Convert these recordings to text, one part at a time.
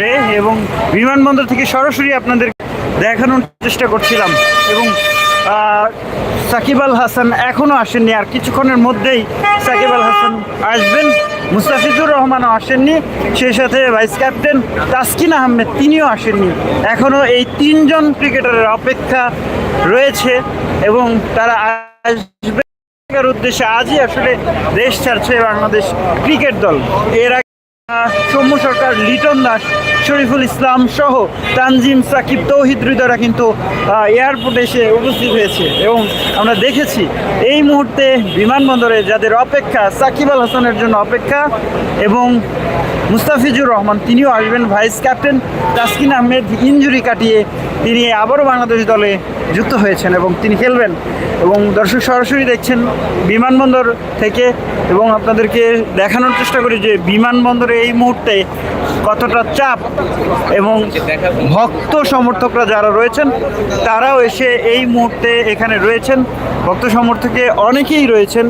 রে এবং বিমানবন্দর থেকে সরাসরি আপনাদের দেখানোর চেষ্টা করছিলাম এবং সাকিব আল হাসান এখনও আসেননি, আর কিছুক্ষণের মধ্যেই সাকিব আল হাসান আসবেন। মুস্তাফিজুর রহমানও আসেননি, সেই সাথে ভাইস ক্যাপ্টেন তাসকিন আহমেদ, তিনিও আসেননি। এখনও এই তিনজন ক্রিকেটারের অপেক্ষা রয়েছে এবং তারা আসবে। উদ্দেশ্যে আজই আসলে দেশ ছাড়ছে বাংলাদেশ ক্রিকেট দল। এর সৌম্য সরকার, লিটন দাস, শরীফুল ইসলাম সহ তানজিম, সাকিব, তৌহিদ হৃদয়রা কিন্তু এয়ারপোর্টে এসে উপস্থিত হয়েছে। এবং আমরা দেখেছি এই মুহূর্তে বিমানবন্দরে যাদের অপেক্ষা, সাকিব আল হাসানের জন্য অপেক্ষা এবং মুস্তাফিজুর রহমান, তিনিও আসবেন vice captain. Taskin Ahmed injury কাটিয়ে তিনি আবারও বাংলাদেশ দলে যুক্ত হয়েছেন এবং তিনি খেলবেন। এবং দর্শক সরাসরি দেখছেন বিমানবন্দর থেকে এবং আপনাদেরকে দেখানোর চেষ্টা করি যে বিমানবন্দরে এই মুহূর্তে কতটা চাপ এবং ভক্ত সমর্থকরা যারা রয়েছেন তারাও এসে এই মুহূর্তে এখানে রয়েছেন। ভক্ত সমর্থকে অনেকেই রয়েছেন।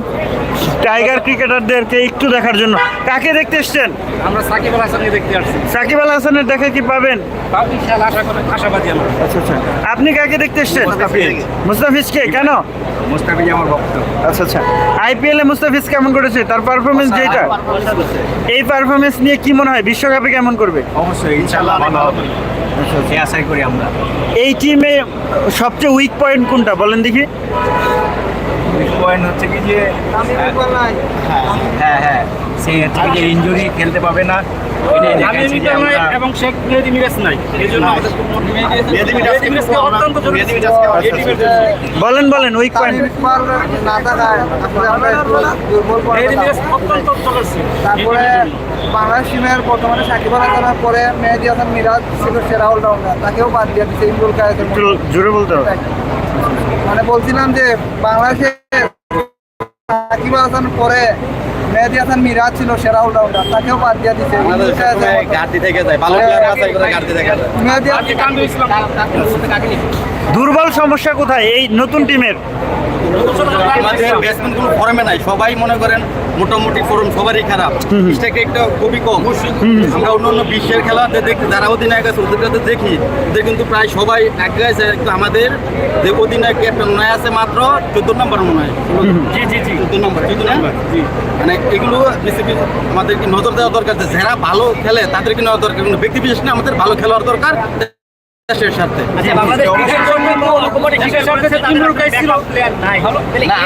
টাইগার ক্রিকেটারদেরকে একটু দেখার জন্য। কাকে দেখতে এসছেন? আমরা সাকিব আল হাসানকে দেখতে আসছি। সাকিব আল হাসানের দেখা কি পাবেন? আশাবাদী আচ্ছা আচ্ছা। আপনি কাকে দেখতে এসছেন? মুস্তাফিজকে। কেন? মুস্তাফিজ আমার ভক্ত। আচ্ছা আচ্ছা। আইপিএল এ মুস্তাফিজ কেমন করেছে? তার পারফরমেন্স যেটা। এই পারফরমেন্স নিয়ে কি মনে হয়? বিশ্বকাপে কেমন করবে? অবশ্যই ইনশাআল্লাহ ভালো হবে। আশাই করি আমরা। এই টিমে সবচেয়ে উইক পয়েন্ট কোনটা? বলেন দেখি। পয়েন্ট হচ্ছে কি যে হ্যাঁ হ্যাঁ সে হচ্ছে কি যে ইনজুরি খেলতে পাবে না। এবং শেখ নাই এই জন্য। বলেন বলেন উইক পয়েন্ট তারপরে বাংলাদেশ টিমের বর্তমানে সাকিব আল হাসানের পরে মেহেদি হাসান মিরাজ ছিল সেরা অলরাউন্ডার তাকেও বাদ দিয়ে দিচ্ছে ইমরুল কায়েদের। জোরে বলতে হবে। মানে বলছিলাম যে বাংলাদেশে সাকিব আল হাসান পরে মেহেদি হাসান মিরাজ ছিল সেরা অলরাউন্ডার তাকেও বাদ দিয়ে দুর্বল সমস্যা কোথায়? এই নতুন টিমের। সবাই মনে করেন মোটামুটি ফর্ম সবারই খারাপ। স্ট্রাইক একটা খুবই কম। আমরা অন্য অন্য বিশ্বের খেলাতে দেখি যারা অধিনায়ক আছে ওদের কাছে দেখি। ওদের কিন্তু প্রায় সবাই আগে আছে কিন্তু আমাদের। যে অধিনায়ক একটা নয় আছে মাত্র চোদ্দ নম্বর মনে হয়। জি জি জি। চোদ্দ নম্বর চোদ্দ নম্বর। জি। মানে এগুলো আমাদেরকে নজর দেওয়া দরকার যে যারা ভালো খেলে তাদেরকে নেওয়া দরকার। কিন্তু ব্যক্তি বিশেষ না আমাদের ভালো খেলোয়াড় দরকার।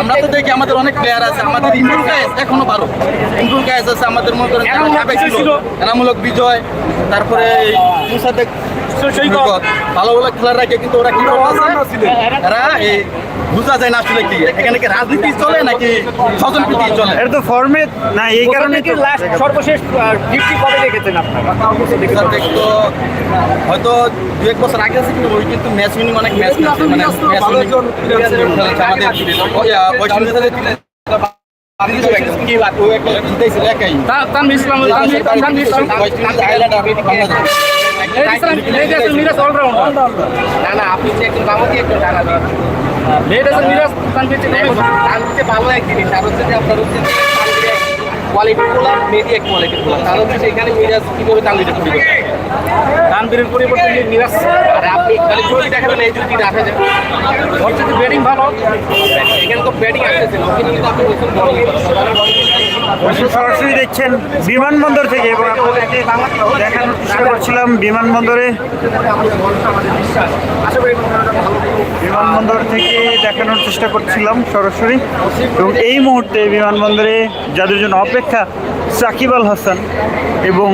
আমরা তো দেখি আমাদের অনেক প্লেয়ার আছে আমাদের ইমরুল গায়েস এখনও ভালো ইমরুল গায়েস আছে আমাদের মনে করেন এনামুল হক সাবেক ছিল। ছিল। এনামূলক বিজয় তারপরে মুসাদেক ভালো ভালো খেলার রাখে কিন্তু ওরা কি করতেছে এরা এই বুঝা যায় না আসলে কি। এখানে কি রাজনীতি চলে নাকি স্বজন প্রীতি চলে? এটা তো ফর্মে না এই কারণে কি লাস্ট সর্বশেষ ফিফটি কবে দেখেছেন আপনারা। হয়তো দু এক বছর আগে আছে কিন্তু ওই কিন্তু ম্যাচ উইনিং অনেক ম্যাচ মানে ম্যাচ উইনিং আমাদের না আপনি যে একজন হাসান মিরাজ তানভীর তানভীর ভালো এক জিনিস আর হচ্ছে যে আপনার হচ্ছে কোয়ালিটি কোয়ালিটি গুলো। তার হচ্ছে সেখানে মিরাজ কীভাবে তানভীরের পরিবর্তন তানভীরের পরিবর্তে মিরাজ আর আপনি খালি দেখাবেন এই জুটি আসা যায় হচ্ছে যে ব্যাটিং ভালো এখানে তো ব্যাটিং আসতেছে কিন্তু আপনি সরাসরি দেখছেন বিমানবন্দর থেকে। এবং আপনাদেরকে দেখানোর চেষ্টা করছিলাম বিমানবন্দরে। বিমানবন্দর থেকে দেখানোর চেষ্টা করছিলাম সরাসরি। এবং এই মুহূর্তে বিমানবন্দরে যাদের জন্য অপেক্ষা, সাকিব আল হাসান এবং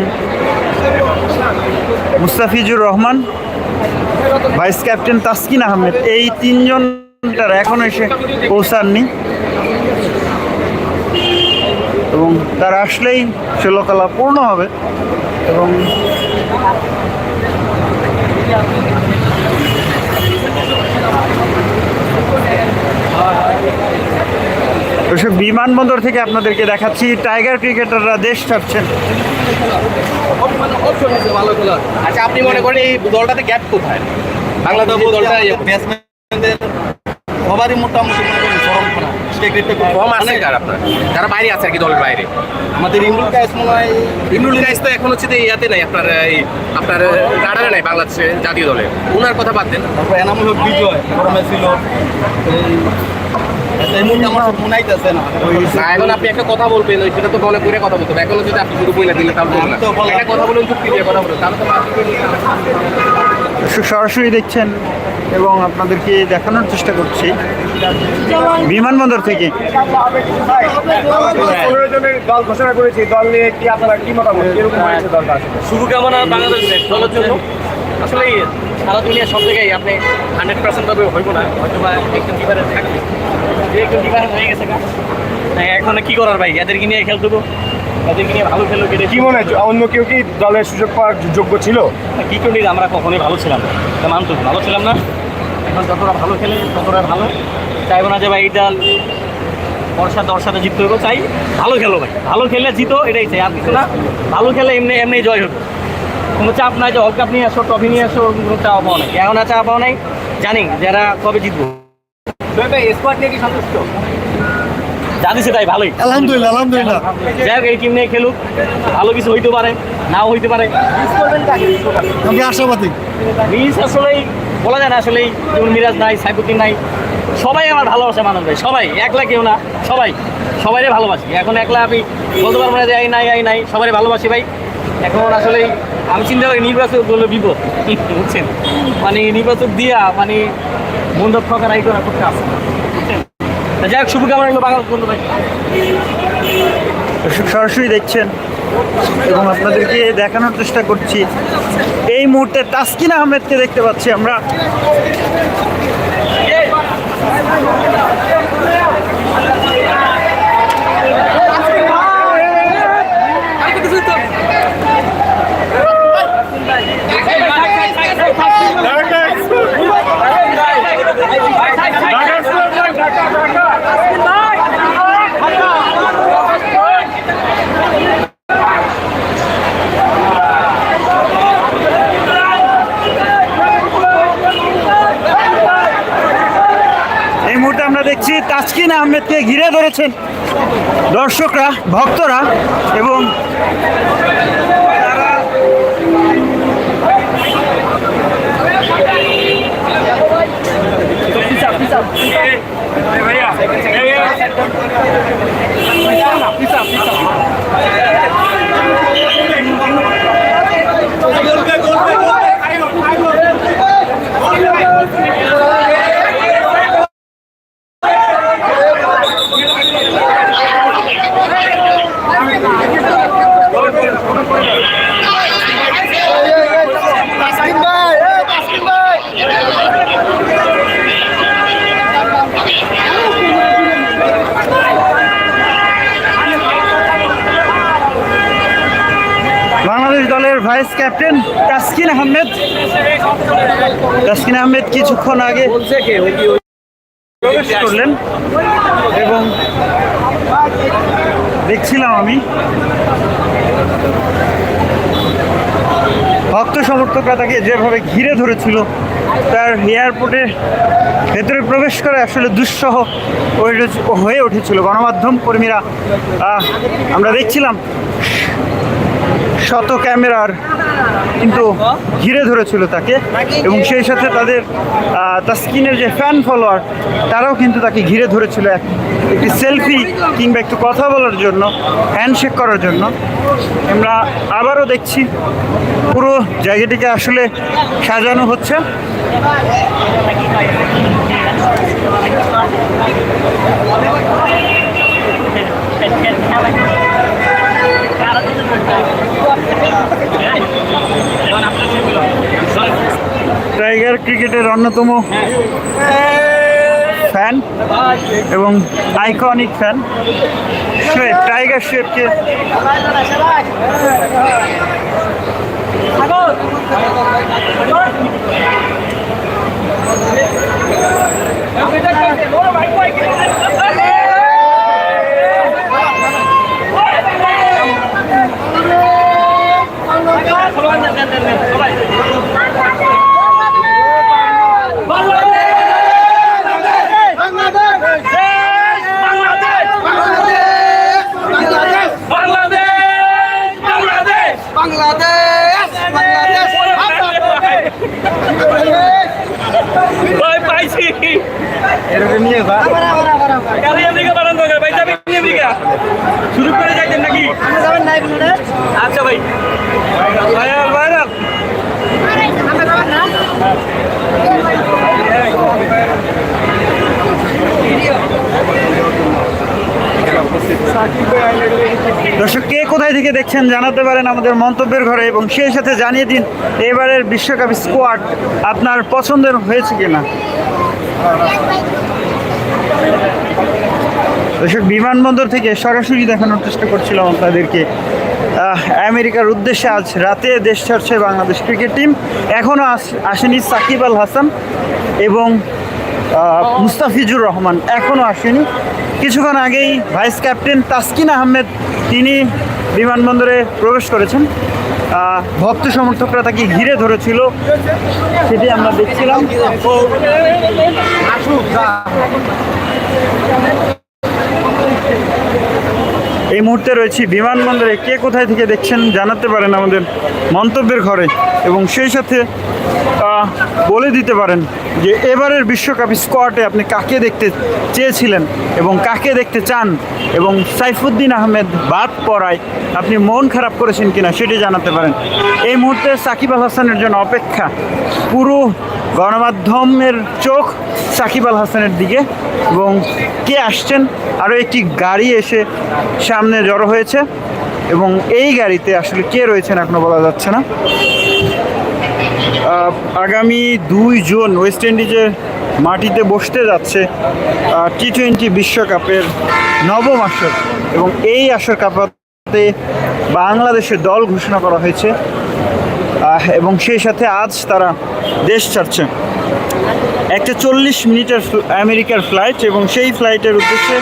মুস্তাফিজুর রহমান, ভাইস ক্যাপ্টেন তাসকিন আহমেদ, এই তিনজন তারা এখনও এসে পৌঁছাননি। এবং তারা আসলেই ষোলকলা পূর্ণ হবে। এবং ওইসব বিমানবন্দর থেকে আপনাদেরকে দেখাচ্ছি, টাইগার ক্রিকেটাররা দেশ ছাড়ছেন। আচ্ছা আপনি মনে করেন এই দলটাতে গ্যাপ কোথায়? বাংলাদেশ দলটা ব্যাটসম্যানদের সবারই মোটামুটি করা খুব কম আছে কার আপনার? যারা বাইরে আছে আর কি দলের বাইরে? আমাদের ইমরুল কায়েস মনে হয় ইমরুল গাইস তো এখন হচ্ছে যে ইয়াতে নাই আপনার এই আপনার রাডারে নাই বাংলাদেশে জাতীয় দলে। ওনার কথা বাদ দেন। তারপর এনামুল হক বিজয় ছিল। এখন আপনি একটা কথা বলবেন ওই সেটা তো মনে করে কথা বলতে হবে। এখন যদি আপনি শুরু দিলে তাহলে আমি তো একটা কথা বলুন চুক্তি দিয়ে কথা বলুন তাহলে তো সরাসরি দেখছেন এবং আপনাদেরকে দেখানোর চেষ্টা করছি। বিমানবন্দর থেকে। দল ঘোষণা করেছি দল নিয়ে কি আপনারা কি মতামত কীরকম হয়েছে দলটা শুভকামনা বাংলাদেশ দলের জন্য। আসলে সারা দুনিয়া সব জায়গায় আপনি হান্ড্রেড পার্সেন্ট ভাবে হইব না হয়তো বা একজন ডিফারেন্স থাকবে। একজন ডিফারেন্স হয়ে গেছে এখন কি করার ভাই? এদেরকে নিয়ে খেলতে ভালো খেলো কি মনে হয় অন্য কেউ কি দলের সুযোগ পাওয়ার যোগ্য ছিল? আমরা কখনোই ভালো ছিলাম না। এটা ভালো ছিলাম না। এখন যতটা ভালো খেলে ততটা ভালো। চাইব না যে ভাই এইটা বর্ষা সাথে জিততে হবে চাই ভালো খেলো ভাই। ভালো খেলে জিতো এটাই চাই। আর কিছু না ভালো খেলে এমনি এমনি জয় হতো কোনো চাপ নাই যে ওয়ার্ল্ড কাপ নিয়ে আসো ট্রফি নিয়ে আসো কোনো চাপ পাওয়া নাই। এখন আর চাপ পাওয়া নাই জানি যারা কবে জিতবো। স্কোয়াড নিয়ে কি সন্তুষ্ট? যা দিছে তাই ভালোই। আলহামদুলিল্লাহ আলহামদুলিল্লাহ। যাই হোক এই টিম নিয়ে খেলুক। ভালো কিছু হইতে পারে নাও হইতে পারে। আমরা আশাবাদী। মিস আসলেই বলা যায় না আসলেই যেমন মিরাজ নাই সাইফুদ্দিন নাই। সবাই আমার ভালোবাসে মানুষ ভাই, সবাই, একলা কেউ না, সবাই, সবাইরে ভালোবাসি। এখন একলা আমি বলতে পারব না যে, এই নাই এই নাই সবাই ভালোবাসি ভাই। এখন আসলে আমি চিন্তা করি নির্বাচক বলে বিপদ বুঝছেন? মানে নির্বাচক দিয়া মানে বন্ধু ঠকার আই করা খুব কাজ। যাই হোক, শুভকামনা রইল বাংলাদেশ বন্ধু ভাই। সরাসরি দেখছেন এবং আপনাদেরকে দেখানোর চেষ্টা করছি। এই মুহূর্তে তাসকিন আহমেদকে দেখতে পাচ্ছি আমরা। এই মুহূর্তে আমরা দেখছি তাসকিন আহমেদকে ঘিরে ধরেছেন দর্শকরা ভক্তরা এবং বাংলাদেশ দলের ভাইস ক্যাপ্টেন তাসকিন আহমেদ তাসকিন আহমেদ কিছুক্ষণ আগে প্রবেশ করলেন এবং দেখছিলাম আমি। ভক্ত সমর্থকরা তাকে যেভাবে ঘিরে ধরেছিল, তার এয়ারপোর্টে ভেতরে প্রবেশ করে আসলে দুঃসহ হয়ে- উঠেছিল। গণমাধ্যম কর্মীরা আমরা দেখছিলাম শত ক্যামেরার কিন্তু ঘিরে ধরেছিল তাকে এবং সেই সাথে তাদের তাসকিনের যে ফ্যান ফলোয়ার তারাও কিন্তু তাকে ঘিরে ধরেছিল এক- একটি সেলফি কিংবা একটু কথা বলার জন্য হ্যান্ডশেক করার জন্য। আমরা আবারও দেখছি, পুরো জায়গাটিকে আসলে সাজানো হচ্ছে। টাইগার ক্রিকেটের অন্যতম ফ্যান এবং আইকনিক ফ্যান শেফ টাইগার শেফকে ভাই শুরু করে যাইতেন নাকি যাবেন নাই দর্শক, কে কোথায় থেকে দেখছেন জানাতে পারেন আমাদের মন্তব্যের ঘরে এবং সেই সাথে জানিয়ে দিন, এবারের বিশ্বকাপ স্কোয়াড আপনার পছন্দের হয়েছে কিনা। দর্শক, বিমানবন্দর থেকে সরাসরি দেখানোর চেষ্টা করছিলাম আপনাদেরকে। আমেরিকার উদ্দেশ্যে আজ রাতে দেশ ছাড়ছে বাংলাদেশ ক্রিকেট টিম। এখনও আসেনি সাকিব আল হাসান এবং মুস্তাফিজুর রহমান। এখনও আসেনি। কিছুক্ষণ আগেই ভাইস ক্যাপ্টেন তাসকিন আহমেদ, তিনি বিমানবন্দরে প্রবেশ করেছেন। ভক্ত সমর্থকরা তাকে ঘিরে ধরেছিল। সেটি আমরা দেখছিলাম। এই মুহূর্তে রয়েছি বিমানবন্দরে। কে কোথায় থেকে দেখছেন জানাতে পারেন আমাদের মন্তব্যের ঘরে এবং সেই সাথে বলে দিতে পারেন যে এবারের বিশ্বকাপ স্কোয়াডে আপনি কাকে দেখতে চেয়েছিলেন এবং কাকে দেখতে চান এবং সাইফুদ্দিন আহমেদ বাদ পড়ায় আপনি মন খারাপ করেছেন কিনা সেটি জানাতে পারেন। এই মুহূর্তে সাকিব আল হাসানের জন্য অপেক্ষা পুরো গণমাধ্যমের চোখ সাকিব আল হাসানের দিকে এবং কে আসছেন? আরও একটি গাড়ি এসে সামনে জড়ো হয়েছে এবং এই গাড়িতে আসলে কে রয়েছেন এখনও বলা যাচ্ছে না। আগামী দুই জুন ওয়েস্ট ইন্ডিজের মাটিতে বসতে যাচ্ছে টি টোয়েন্টি বিশ্বকাপের নবম আসর এবং এই আসর কাপাতে বাংলাদেশের দল ঘোষণা করা হয়েছে এবং সেই সাথে আজ তারা দেশ ছাড়ছে। একটা চল্লিশ মিনিটের আমেরিকার ফ্লাইট এবং সেই ফ্লাইটের উদ্দেশ্যে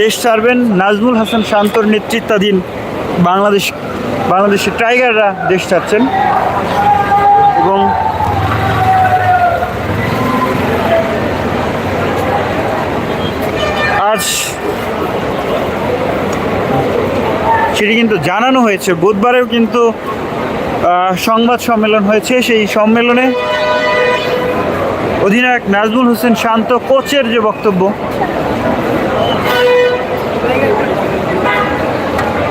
দেশ ছাড়বেন। নাজমুল হাসান শান্তর নেতৃত্বাধীন বাংলাদেশ বাংলাদেশের টাইগাররা দেশ ছাড়ছেন। এবং আজ সেটি কিন্তু জানানো হয়েছে। বুধবারেও কিন্তু সংবাদ সম্মেলন হয়েছে। সেই সম্মেলনে অধিনায়ক নাজমুল হোসেন শান্ত কোচের যে বক্তব্য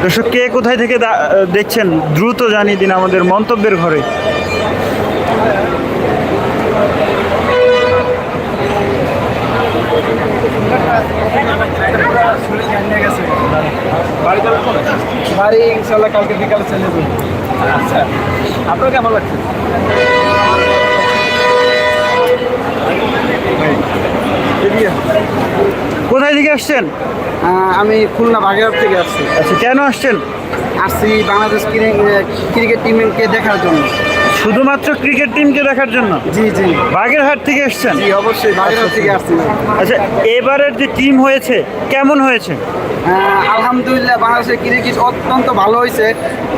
দর্শক, কে কোথায় থেকে দেখছেন? দ্রুত জানিয়ে দিন আমাদের মন্তব্যের ঘরে। বাড়ি ইনশাল্লাহ আচ্ছা আপনার কেমন লাগছে? কোথায় থেকে আসছেন? আমি খুলনা বাগেরহাট থেকে আসছি। আচ্ছা কেন আসছেন? আসছি বাংলাদেশ ক্রিকেট টিমকে দেখার জন্য। শুধুমাত্র ক্রিকেট টিমকে দেখার জন্য? জি জি। বাগেরহাট থেকে এসছেন জি অবশ্যই বাগেরহাট থেকে আসছি। আচ্ছা এবারের যে টিম হয়েছে কেমন হয়েছে? আলহামদুলিল্লাহ বাংলাদেশের ক্রিকেট অত্যন্ত ভালো হয়েছে।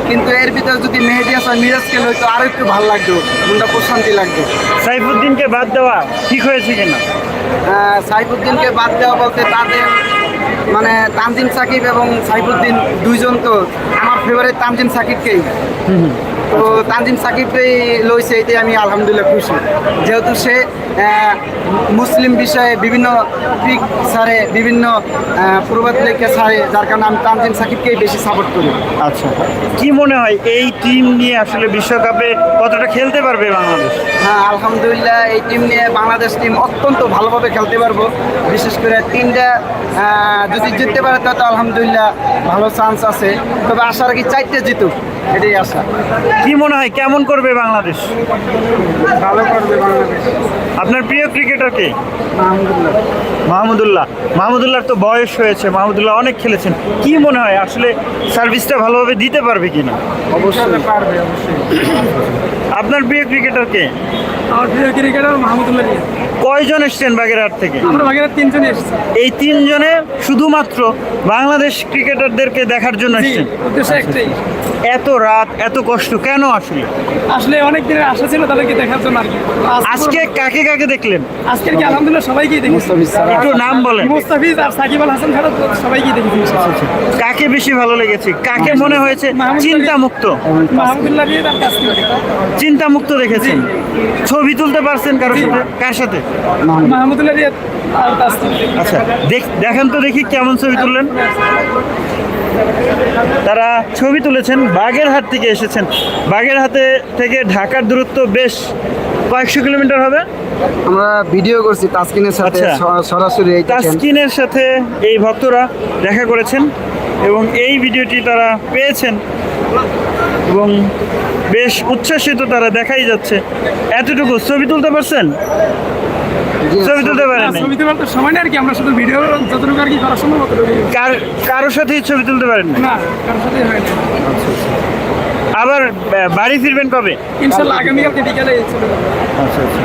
কিন্তু এর ভিতরে যদি মেহেদি হাসান মিরাজ খেল হয়তো আরও একটু ভালো লাগতো মনটা প্রশান্তি লাগতো সাইফুদ্দিনকে বাদ দেওয়া ঠিক হয়েছে কিনা? সাইফুদ্দিনকে বাদ দেওয়া বলতে তাদের মানে তানজিম সাকিব এবং সাইফুদ্দিন দুইজন তো আমার ফেভারিট তানজিম সাকিবকেই। তো তানজিম সাকিবকেই লইছে এতে আমি আলহামদুলিল্লাহ খুশি। যেহেতু সে মুসলিম বিষয়ে বিভিন্ন পিক সারে বিভিন্ন প্রবাদ লেখা সারে যার কারণে আমি তানজিম সাকিবকেই বেশি সাপোর্ট করি। আচ্ছা। কি মনে হয় এই টিম নিয়ে আসলে বিশ্বকাপে কতটা খেলতে পারবে বাংলাদেশ? হ্যাঁ আলহামদুলিল্লাহ এই টিম নিয়ে বাংলাদেশ টিম অত্যন্ত ভালোভাবে খেলতে পারব। বিশেষ করে আহ, যদি জিততে পারে তাহলে তো আলহামদুলিল্লাহ ভালো চান্স আছে। তবে আশা রাখি চারটে জিতুক এটাই আশা। কি মনে হয় কেমন করবে বাংলাদেশ? ভালো করবে বাংলাদেশ। আপনার প্রিয় ক্রিকেটার কে? মাহমুদুল্লাহ। মাহমুদুল্লাহ মাহমুদুল্লাহর তো বয়স হয়েছে মাহমুদুল্লাহ অনেক খেলেছেন। কি মনে হয় আসলে সার্ভিসটা ভালোভাবে দিতে পারবে কিনা? অবশ্যই। পারবে অবশ্যই। আপনার প্রিয় ক্রিকেটার কে? আমার প্রিয় ক্রিকেটার মাহমুদুল্লাহ কয়জন এসছেন বাগেরহাট থেকে? আমরা বাগেরহাট তিনজনই এসেছি। এই তিনজনে শুধুমাত্র বাংলাদেশ ক্রিকেটারদেরকে দেখার জন্য এসছেন? উদ্দেশ্য একটাই। এত রাত এত কষ্ট কেন আসলে? আসলে অনেক দিনের আশা ছিল তাদেরকে দেখার জন্য আর কি। আজকে কাকে কাকে দেখলেন? আজকের কি আলহামদুলিল্লাহ সবাইকেই দেখেছি। একটু নাম বলেন। মুস্তাফিজ আর সাকিব আল হাসান ছাড়া সবাইকেই দেখেছি। কাকে বেশি ভালো লেগেছে? কাকে মনে হয়েছে? চিন্তা মুক্ত চিন্তা মুক্ত দেখেছেন। ছবি তুলতে পারছেন কারোর সাথে? কার সাথে? মাহমুদুল্লাহ রিয়াদ আচ্ছা দেখেন তো দেখি কেমন ছবি তুললেন। তারা ছবি তুলেছেন বাগেরহাট থেকে এসেছেন। বাগেরহাটে থেকে ঢাকার দূরত্ব বেশ কয়েকশো কিলোমিটার হবে। আমরা ভিডিও করছি তাসকিনের সাথে আচ্ছা। সরাসরি। তাসকিনের সাথে এই ভক্তরা দেখা করেছেন এবং এই ভিডিওটি তারা পেয়েছেন এবং বেশ উচ্ছ্বাসিত তারা দেখাই যাচ্ছে। এতটুকু ছবি তুলতে পারছেন? ছবি তুলতে পারেন। ছবি তুলতে বলতে সময় নেই আর কি আমরা শুধু ভিডিও যতটুকু আর কি করা সম্ভব কার কারোর সাথেই ছবি তুলতে পারেন না না কারোর সাথে হয় না। আবার বাড়ি ফিরবেন কবে? ইনশাল্লাহ আগামীকালকে বিকালে চলে যাব আচ্ছা আচ্ছা।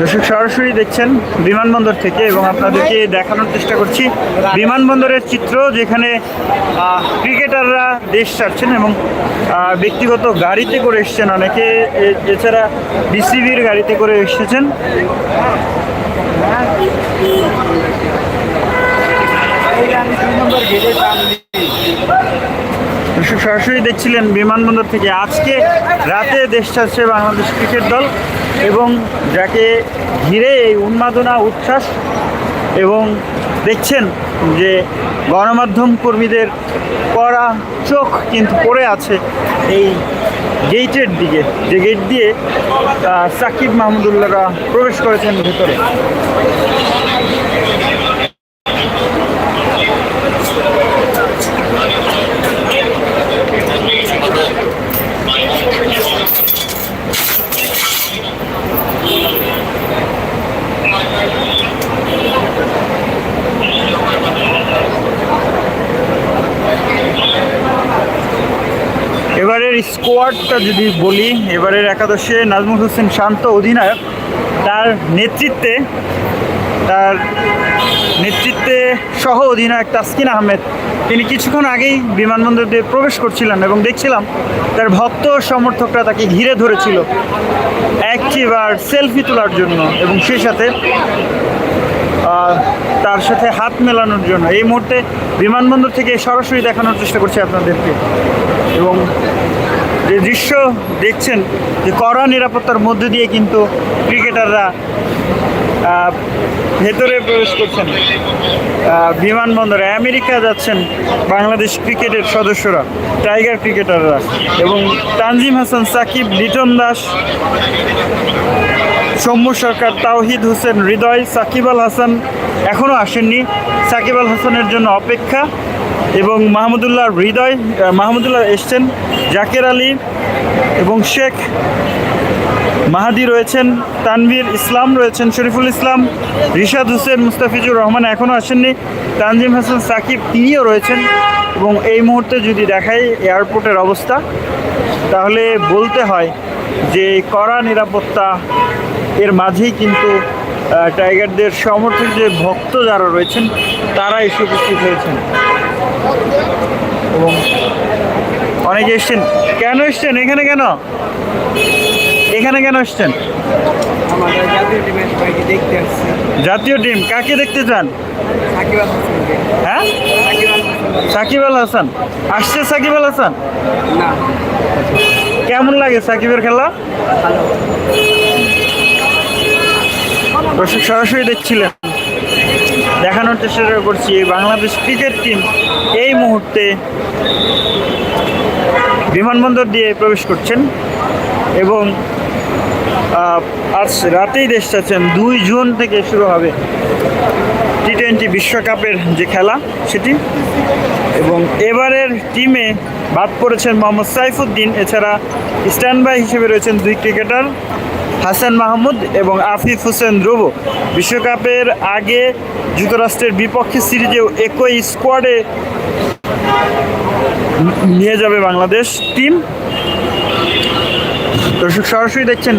দর্শক সরাসরি দেখছেন বিমানবন্দর থেকে এবং আপনাদেরকে দেখানোর চেষ্টা করছি। বিমানবন্দরের চিত্র যেখানে ক্রিকেটাররা দেশ ছাড়ছেন এবং ব্যক্তিগত গাড়িতে করে এসছেন। অনেকে এছাড়া বিসিবির গাড়িতে করে এসেছেন। সরাসরি দেখছিলেন বিমানবন্দর থেকে। আজকে রাতে দেশ ছাড়ছে বাংলাদেশ ক্রিকেট দল। এবং যাকে ঘিরে এই উন্মাদনা, উচ্ছ্বাস এবং দেখছেন যে গণমাধ্যম কর্মীদের কড়া চোখ কিন্তু পড়ে আছে এই গেইটের দিকে, যে গেট দিয়ে সাকিব মাহমুদুল্লাহরা প্রবেশ করেছেন ভেতরে এবারের স্কোয়াডটা যদি বলি, এবারের একাদশে নাজমুল হোসেন শান্ত অধিনায়ক, তার নেতৃত্বে তার নেতৃত্বে সহ অধিনায়ক তাসকিন আহমেদ, তিনি কিছুক্ষণ আগেই বিমানবন্দর দিয়ে প্রবেশ করছিলেন এবং দেখছিলাম তার ভক্ত সমর্থকরা তাকে ঘিরে ধরেছিল একটিবার সেলফি তোলার জন্য এবং সেই সাথে তার সাথে হাত মেলানোর জন্য। এই মুহূর্তে বিমানবন্দর থেকে সরাসরি দেখানোর চেষ্টা করছি আপনাদেরকে। এবং যে দৃশ্য দেখছেন যে কড়া নিরাপত্তার মধ্যে দিয়ে কিন্তু ক্রিকেটাররা ভেতরে প্রবেশ করছেন। বিমানবন্দরে আমেরিকা যাচ্ছেন বাংলাদেশ ক্রিকেটের সদস্যরা, টাইগার ক্রিকেটাররা এবং তানজিম হাসান, সাকিব, লিটন দাস, সৌম্য সরকার, তাওহিদ হোসেন, হৃদয়, সাকিব আল হাসান এখনও আসেননি। সাকিব আল হাসানের জন্য অপেক্ষা। এবং মাহমুদুল্লাহ হৃদয় মাহমুদুল্লাহ এসছেন, জাকের আলী এবং শেখ মাহাদি রয়েছেন, তানভীর ইসলাম রয়েছেন, শরীফুল ইসলাম, রিশাদ হোসেন, মুস্তাফিজুর রহমান এখনও আসেননি, তানজিম হাসান সাকিব তিনিও রয়েছেন এবং এই মুহূর্তে যদি দেখাই এয়ারপোর্টের অবস্থা, তাহলে বলতে হয় যে কড়া নিরাপত্তা এর মাঝেই কিন্তু টাইগারদের সমর্থক যে ভক্ত যারা রয়েছেন তারা এসে উপস্থিত হয়েছেন। এবং অনেকে এসছেন। কেন এসছেন? এখানে কেন? এখানে কেন এসছেন? জাতীয় টিম কাকে দেখতে চান? সাকিব আল হাসানকে। হ্যাঁ? সাকিব আল হাসান। আসছে সাকিব আল হাসান? কেমন লাগে সাকিবের খেলা? দর্শক সরাসরি দেখছিলেন। দেখানোর চেষ্টা করছি বাংলাদেশ ক্রিকেট টিম এই মুহূর্তে বিমানবন্দর দিয়ে প্রবেশ করছেন এবং আজ রাতেই দেশ চাচ্ছেন দুই জুন থেকে শুরু হবে টি টোয়েন্টি বিশ্বকাপের যে খেলা সেটি এবং এবারের টিমে বাদ পড়েছেন মোহাম্মদ সাইফুদ্দিন। এছাড়া স্ট্যান্ড বাই হিসেবে রয়েছেন দুই ক্রিকেটার হাসান মাহমুদ এবং আফিফ হোসেন ধ্রুব বিশ্বকাপের আগে যুক্তরাষ্ট্রের বিপক্ষে সিরিজেও একই স্কোয়াডে নিয়ে যাবে বাংলাদেশ টিম। দর্শক, সরাসরি দেখছেন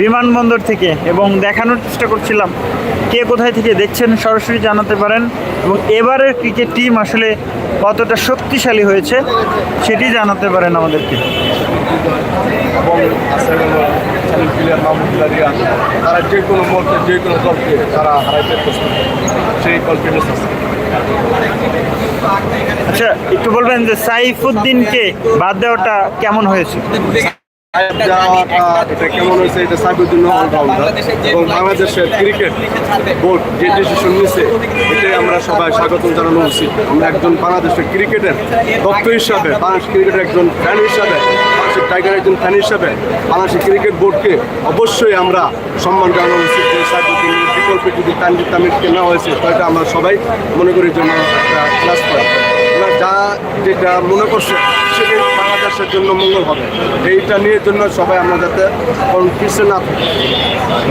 বিমানবন্দর থেকে এবং দেখানোর চেষ্টা করছিলাম কে কোথায় থেকে দেখছেন, সরাসরি জানাতে পারেন। এবং এবারের ক্রিকেট টিম আসলে কতটা শক্তিশালী হয়েছে সেটি জানাতে পারেন আমাদেরকে। চ্যানেল প্লেয়ার মাহমুদুল্লাহ রিয়ান তারা যে কোনো মুহূর্তে যে কোনো দলকে তারা হারাইতে প্রস্তুত। সেই কনফিডেন্স আছে আচ্ছা একটু বলবেন যে সাইফুদ্দিনকে বাদ দেওয়াটা কেমন হয়েছে? এটা কেমন হয়েছে? এটা অলরাউন্ডার এবং বাংলাদেশের ক্রিকেট বোর্ড যে ডিসিশন নিচ্ছে এটাই আমরা সবাই স্বাগতম জানানো উচিত। আমরা একজন বাংলাদেশের ক্রিকেটের ভক্ত হিসাবে বাংলাদেশ ক্রিকেটের একজন ফ্যান হিসাবে বাংলাদেশের টাইগার একজন ফ্যান হিসাবে বাংলাদেশের ক্রিকেট বোর্ডকে অবশ্যই আমরা সম্মান জানানো উচিত বিকল্পে যদি তানজিদ তামিরকে নেওয়া হয়েছে, তাহলে আমরা সবাই মনে করি জন্য একটা ক্লাস করা। যা যেটা মনে করছে, সেটাই বাংলাদেশের জন্য মঙ্গল হবে। এইটা নিয়ে জন্য সবাই আমরা যাতে কনফিউশন না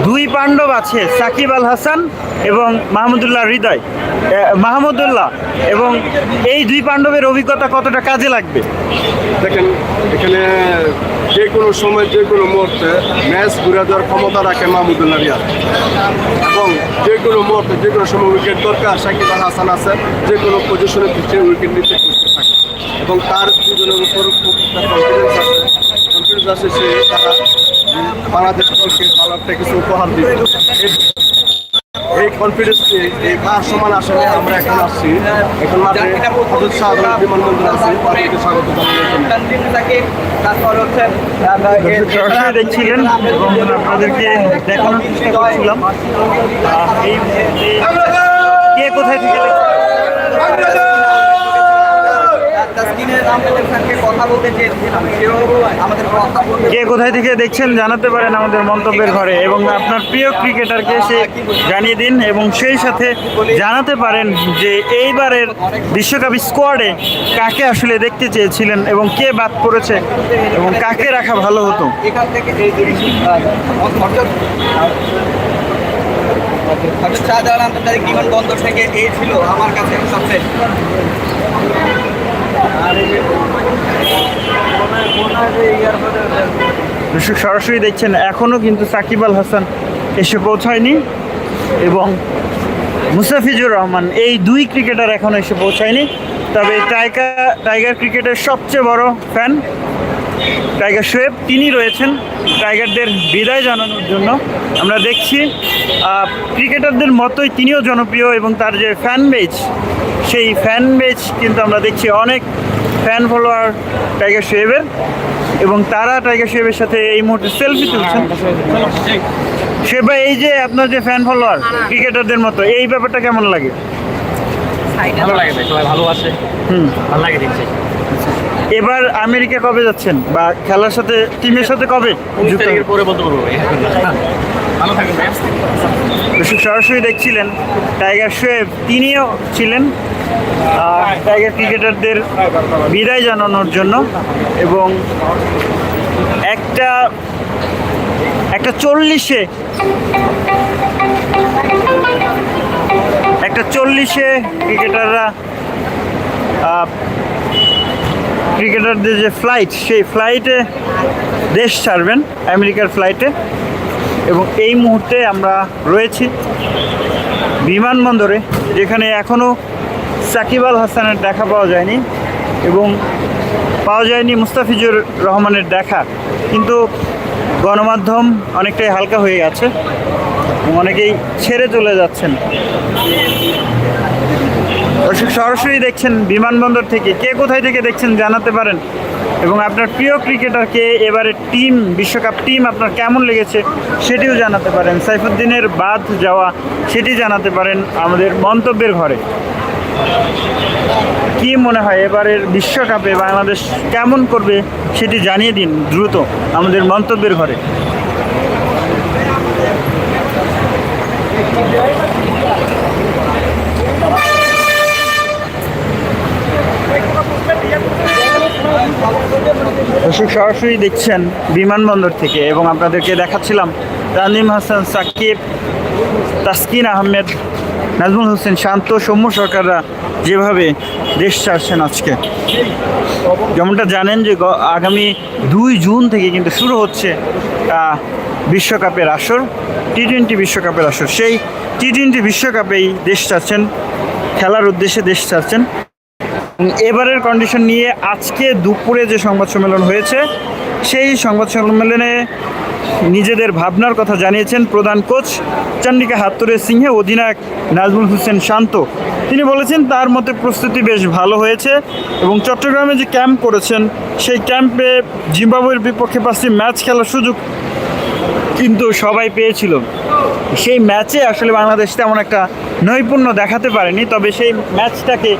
দুই পাণ্ডব আছে সাকিব আল হাসান এবং মাহমুদুল্লাহ হৃদয়। মাহমুদুল্লাহ এবং এই দুই পাণ্ডবের অভিজ্ঞতা কতটা কাজে লাগবে? দেখেন এখানে যে কোনো সময় যে কোনো মুহূর্তে ম্যাচ ঘুরে দেওয়ার ক্ষমতা রাখে মাহমুদুল্লাহ রিয়াদ। এবং যে কোনো মুহূর্তে যে কোনো সময় উইকেট দরকার সাকিব আল হাসান আছে যে কোনো পজিশনে পিছিয়ে উইকেট নিতে এবং তার দুজনের উপর খুব কনফিডেন্স আছে কনফিডেন্স আছে সে তারা বাংলাদেশ দলকে ভালো একটা কিছু উপহার দিবে এই- কনফিডেন্সকে এই সমান আসলে আমরা এখন আসছি। এখন মাঠে হজরত শাহজালাল বিমানবন্দর আছি। তাদেরকে স্বাগত এই কে কোথায় থেকে দেখছেন? তাসকিনের আমাদের সঙ্গে কথা বলতে চেয়েছিলাম সেও আমাদের কথা বলতে কে কোথায় থেকে দেখছেন জানাতে পারেন আমাদের মন্তব্যের ঘরে এবং আপনার প্রিয় ক্রিকেটারকে সে জানিয়ে দিন এবং সেই সাথে জানাতে পারেন যে এইবারের বিশ্বকাপ স্কোয়াডে কাকে আসলে দেখতে চেয়েছিলেন এবং কে বাদ পড়েছে এবং কাকে রাখা ভালো হতো। এখান থেকে এই হঠাৎ হঠাৎ শাহজাহান আন্তর্জাতিক বিমানবন্দর থেকে এই ছিল আমার কাছে সবচেয়ে। দর্শক সরাসরি দেখছেন এখনও কিন্তু সাকিব আল হাসান এসে পৌঁছায়নি এবং মুসাফিজুর রহমান এই দুই ক্রিকেটার এখনও এসে পৌঁছায়নি। তবে টাইগার টাইগার ক্রিকেটের সবচেয়ে বড় ফ্যান টাইগার শোয়েব তিনি রয়েছেন টাইগারদের বিদায় জানানোর জন্য। আমরা দেখছি ক্রিকেটারদের মতোই তিনিও জনপ্রিয় এবং তার যে ফ্যান বেজ সেই ফ্যান বেজ কিন্তু আমরা দেখছি অনেক ফ্যান ফলোয়ার টাইগার শোয়েবের এবং তারা টাইগার শোয়েবের সাথে এই মুহূর্তে সেলফি তুলছেন। সেবা এই যে আপনার যে ফ্যান ফলোয়ার ক্রিকেটারদের মতো এই ব্যাপারটা কেমন লাগে? ভালো লাগে সবাই ভালোবাসে হুম। ভালো লাগে দেখছি এবার আমেরিকা কবে যাচ্ছেন? বা খেলার সাথে টিমের সাথে কবে পরে বলতে পারব ভালো সরাসরি দেখছিলেন টাইগার শোয়েব তিনিও ছিলেন টাইগার ক্রিকেটারদের বিদায় জানানোর জন্য এবং একটা একটা চল্লিশে একটা চল্লিশে ক্রিকেটাররা ক্রিকেটারদের যে ফ্লাইট সেই ফ্লাইটে দেশ ছাড়বেন, আমেরিকার ফ্লাইটে এবং এই মুহূর্তে আমরা রয়েছি বিমানবন্দরে, যেখানে এখনও সাকিব আল হাসানের দেখা পাওয়া যায়নি এবং পাওয়া যায়নি মুস্তাফিজুর রহমানের দেখা। কিন্তু গণমাধ্যম অনেকটাই হালকা হয়ে গেছে অনেকেই ছেড়ে চলে যাচ্ছেন। সরাসরি দেখছেন বিমানবন্দর থেকে। কে কোথায় থেকে দেখছেন জানাতে পারেন। এবং আপনার প্রিয় ক্রিকেটারকে এবারে টিম, বিশ্বকাপ টিম আপনার কেমন লেগেছে সেটিও জানাতে পারেন। সাইফুদ্দিনের বাদ যাওয়া, সেটি জানাতে পারেন আমাদের মন্তব্যের ঘরে। কি মনে হয় এবারের বিশ্বকাপে বাংলাদেশ কেমন করবে সেটি জানিয়ে দিন দ্রুত আমাদের মন্তব্যের ঘরে। দর্শক, সরাসরি দেখছেন বিমানবন্দর থেকে এবং আপনাদেরকে দেখাচ্ছিলাম তানিম হাসান সাকিব, তাসকিন আহমেদ নাজমুল হোসেন, শান্ত সৌম্য সরকাররা যেভাবে দেশ ছাড়ছেন আজকে। যেমনটা জানেন যে আগামী দুই জুন থেকে কিন্তু শুরু হচ্ছে বিশ্বকাপের আসর টি টোয়েন্টি বিশ্বকাপের আসর। সেই টি টোয়েন্টি বিশ্বকাপেই দেশ চাচ্ছেন খেলার উদ্দেশ্যে দেশ এবং এবারের কন্ডিশন নিয়ে আজকে দুপুরে যে সংবাদ সম্মেলন হয়েছে, সেই সংবাদ সম্মেলনে নিজেদের ভাবনার কথা জানিয়েছেন প্রধান কোচ, চন্ডিকা হাত্তুরে সিংহে অধিনায়ক নাজমুল হোসেন শান্ত। তিনি বলেছেন, তার মতে প্রস্তুতি বেশ ভালো হয়েছে এবং চট্টগ্রামে যে ক্যাম্প করেছেন, সেই ক্যাম্পে জিম্বাবুয়ের বিপক্ষে পাঁচটি ম্যাচ খেলার সুযোগ কিন্তু সবাই পেয়েছিল। সেই ম্যাচে আসলে বাংলাদেশ তেমন একটা নৈপুণ্য দেখাতে পারেনি, তবে সেই ম্যাচটাকে,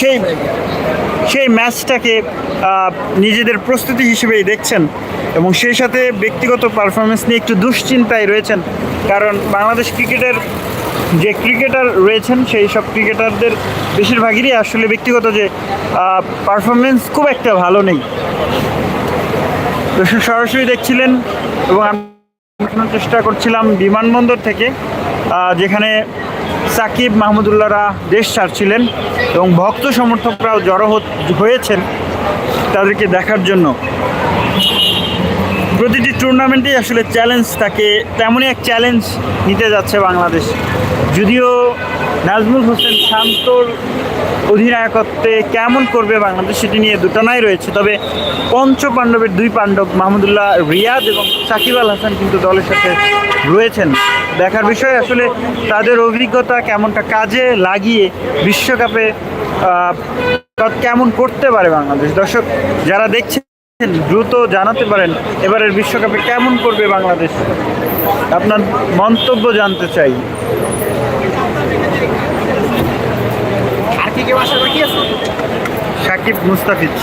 সেই সেই ম্যাচটাকে নিজেদের প্রস্তুতি হিসেবেই দেখছেন এবং সেই সাথে ব্যক্তিগত পারফরমেন্স নিয়ে একটু দুশ্চিন্তায় রয়েছেন। কারণ বাংলাদেশ ক্রিকেটের যে ক্রিকেটার রয়েছেন, সেই সব ক্রিকেটারদের বেশিরভাগেরই আসলে ব্যক্তিগত যে পারফরমেন্স খুব একটা ভালো নেই। দর্শক সরাসরি দেখছিলেন এবং আমি চেষ্টা করছিলাম বিমানবন্দর থেকে যেখানে সাকিব মাহমুদুল্লাহরা দেশ ছাড়ছিলেন এবং ভক্ত সমর্থকরাও জড়ো হয়েছেন। তাদেরকে দেখার জন্য। প্রতিটি টুর্নামেন্টেই আসলে চ্যালেঞ্জ থাকে, তেমনই এক চ্যালেঞ্জ নিতে যাচ্ছে বাংলাদেশ। যদিও নাজমুল হোসেন শান্তর অধিনায়কত্বে কেমন করবে বাংলাদেশ সেটি নিয়ে দুটানাই রয়েছে, তবে পঞ্চ পাণ্ডবের দুই পাণ্ডব মাহমুদুল্লাহ রিয়াদ এবং সাকিব আল হাসান কিন্তু দলের সাথে রয়েছেন। দেখার বিষয় আসলে তাদের অভিজ্ঞতা কেমনটা, কাজে লাগিয়ে বিশ্বকাপে কেমন করতে পারে বাংলাদেশ? দর্শক যারা দেখছেন দ্রুত জানাতে পারেন এবারের বিশ্বকাপে কেমন করবে বাংলাদেশ? আপনার মন্তব্য জানতে চাই। সাকিব মুস্তাফিজ।